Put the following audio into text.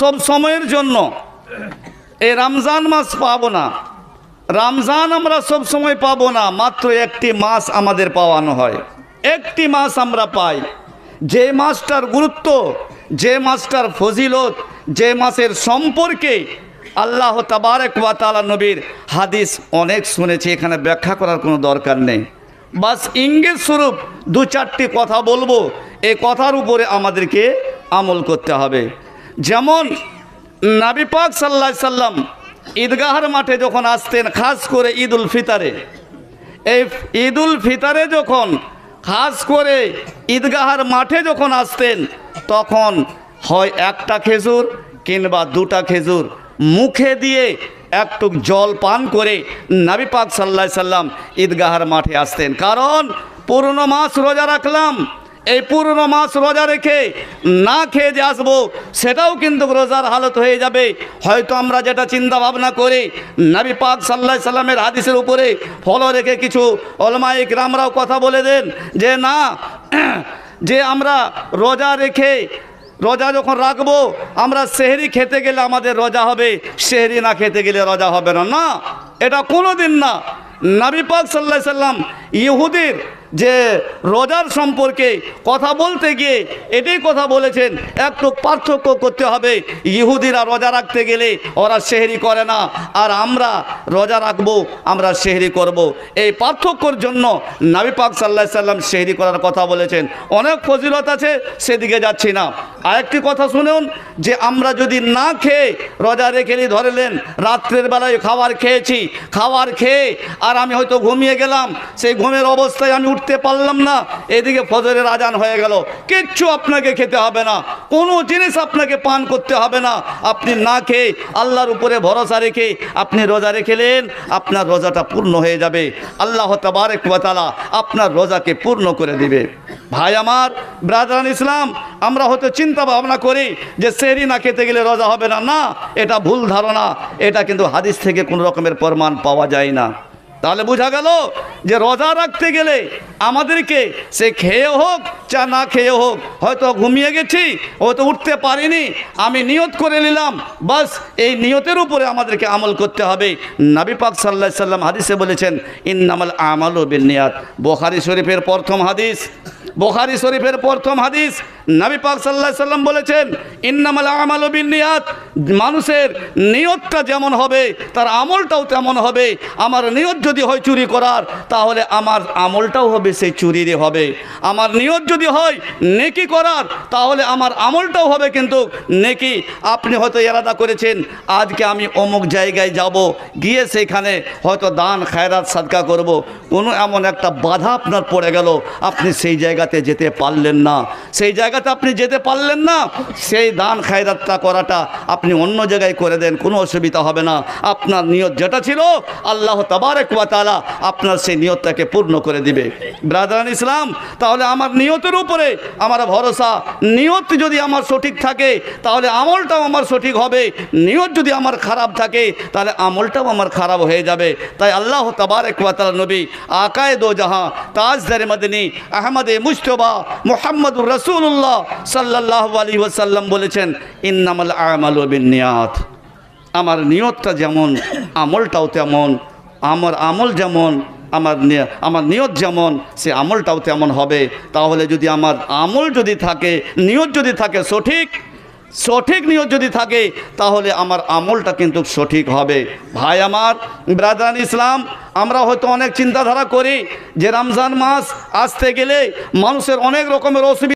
সব সময়ের জন্য এই রমজান মাস পাবো না। রমজান আমরা সব সময় পাবো না, মাত্র একটি মাস আমাদের পাওয়ানো হয়। একটি মাস আমরা পাই। যে মাসটার গুরুত্ব, যে মাসটার ফজিলত, যে মাসের সম্পর্কে আল্লাহ তাবারক ওয়া তাআলা নবীর হাদিস অনেক শুনেছি, এখানে ব্যাখ্যা করার কোনো দরকার নেই। বাস ইঙ্গিত স্বরূপ দু চারটি কথা বলব এই কথার উপরে আমাদেরকে আমল করতে হবে। যেমন নাবি সাল্লা সাল্লাম ঈদগাহার মাঠে যখন আসতেন, খাস করে ঈদ উল ফিতারে। এই ঈদ উল ফিতারে যখন খাস করে ঈদগাহার মাঠে যখন আসতেন, তখন হয় একটা খেজুর কিংবা দুটা খেজুর মুখে দিয়ে একটু জল পান করে নাবি পাক সাল্লাহ সাল্লাম ঈদগাহার মাঠে আসতেন। কারণ পুরনো মাস রোজা রাখলাম এই পুরনো মাস রোজা রেখে না খেয়ে যে আসব, সেটাও কিন্তু রোজার হালত হয়ে যাবে। হয়তো আমরা যেটা চিন্তা ভাবনা করি, নাবি পাক সাল্লাহ সাল্লামের হাদিসের উপরে ফলো রেখে কিছু অলমাইক রামরাও কথা বলে দেন যে, না, যে আমরা রোজা রেখে, রোজা যখন রাখব, আমরা সেহরি খেতে গেলে আমাদের রোজা হবে, সেহরি না খেতে গেলে রোজা হবে না। না, এটা কোনো দিন না। নাবি পাক সাল্লাহ সাল্লাম ইহুদির যে রোজার সম্পর্কে কথা বলতে গিয়ে এটাই কথা বলেছেন, একটু পার্থক্য করতে হবে। ইহুদিরা রোজা রাখতে গেলে ওরা সেহরি করে না, আর আমরা রোজা রাখব, আমরা সেহরি করব। এই পার্থক্যর জন্য নাবি পাক সাল্লাহ সাল্লাম সেহরি করার কথা বলেছেন। অনেক ফজিলত আছে, সেদিকে যাচ্ছি না। আরেকটি কথা শুনুন, যে আমরা যদি না খেয়ে রোজা রেখে ধরলেন রাত্রের বেলায় খাবার খেয়েছি, খাবার খেয়ে আর আমি হয়তো ঘুমিয়ে গেলাম, সেই ঘুমের অবস্থায় আমি উঠতে পারলাম না। এদিকে ফজরের আজান হয়ে গেল। কিচ্ছু আপনাকে খেতে হবে না। কোনো জিনিস আপনাকে পান করতে হবে না। আপনি না খেয়ে আল্লাহর উপরে ভরসা রেখে আপনি রোজা রেখেলেন আপনার রোজাটা পূর্ণ হয়ে যাবে। আল্লাহ তাবারেক তাআলা আপনার রোজাকে পূর্ণ করে দিবে। ভাই আমার ব্রাদারান ইসলাম, আমরা হয়তো চিন্তা ভাবনা করি যে সেরি না খেতে গেলে রোজা হবে না। না, এটা ভুল ধারণা। এটা কিন্তু হাদিস থেকে কোনো রকমের প্রমাণ পাওয়া যায় না। তাহলে বোঝা গেল যে রোজা রাখতে গেলে আমাদেরকে সে খেয়ে হোক, চা না খেয়ে হোক, হয়তো ঘুমিয়ে গেছি, হয়তো উঠতে পারিনি, আমি নিয়ত করে নিলাম, বাস এই নিয়তের উপরে আমাদেরকে আমল করতে হবে। নাবি পাক সাল্লাহ সাল্লাম হাদিসে বলেছেন, ইন্নামাল আমাল ও বিনিয়াত বোখারি শরীফের প্রথম হাদিস, বোখারি শরীফের প্রথম হাদিস, নবী পাক সাল্লাহ সাল্লাম বলেছেন, ইন্নামাল আমাল ও বিনিয়াত মানুষের নিয়তটা যেমন হবে, তার আমলটাও তেমন হবে। আমার নিয়ত যদি হয় চুরি করার, তাহলে আমার আমলটাও হবে সেই চুরিরই হবে। আমার নিয়ত যদি হয় নেকি করার, তাহলে আমার আমলটাও হবে কিন্তু নেকি। আপনি হয়তো এরাদা করেছেন, আজকে আমি অমুক জায়গায় যাব, গিয়ে সেখানে হয়তো দান, খায়রাত, সাদকা করব। কোনো এমন একটা বাধা আপনার পড়ে গেল, আপনি সেই জায়গাতে যেতে পারলেন না। সেই জায়গাতে আপনি যেতে পারলেন না, সেই দান, খায়রাতটা করাটা আপনি অন্য জায়গায় করে দেন, কোনো অসুবিধা হবে না। আপনার নিয়ত যেটা ছিল, আল্লাহ তাবারেক ওয়া আপনার সেই নিয়তটাকে পূর্ণ করে দিবে। ব্রাদারান ইসলাম, তাহলে আমার নিয়তের উপরে আমার ভরসা। নিয়ত যদি আমার সঠিক থাকে, তাহলে আমলটাও আমার সঠিক হবে। নিয়ত যদি আমার খারাপ থাকে, তাহলে আমলটাও আমার খারাপ হয়ে যাবে। তাই আল্লাহ তাবারেক ওয়া তাআলা নবী আকায় দো জাহাঁ, তাজদার মদিনী, আহমদে মুস্তফা মোহাম্মদুর রসুল্লাহ সাল্লাহ আলী ওয়াসাল্লাম বলেছেন, ইন্নামাল আমাল নিয়াত আমার নিয়তটা যেমন, আমলটাও তেমন, আমার আমল যেমন আমার আমার নিয়ত যেমন, সে আমলটাও তেমন হবে। তাহলে যদি আমার আমল যদি থাকে, নিয়ত যদি থাকে সঠিক সঠিক নিয়ত যদি থাকে, তাহলে আমার আমলটা কিন্তু সঠিক হবে। ভাই আমার ব্রাদান ইসলাম, আমরা হয়তো অনেক চিন্তাধারা করি যে রমজান মাস আসতে গেলে মানুষের অনেক রকমের অসুবিধা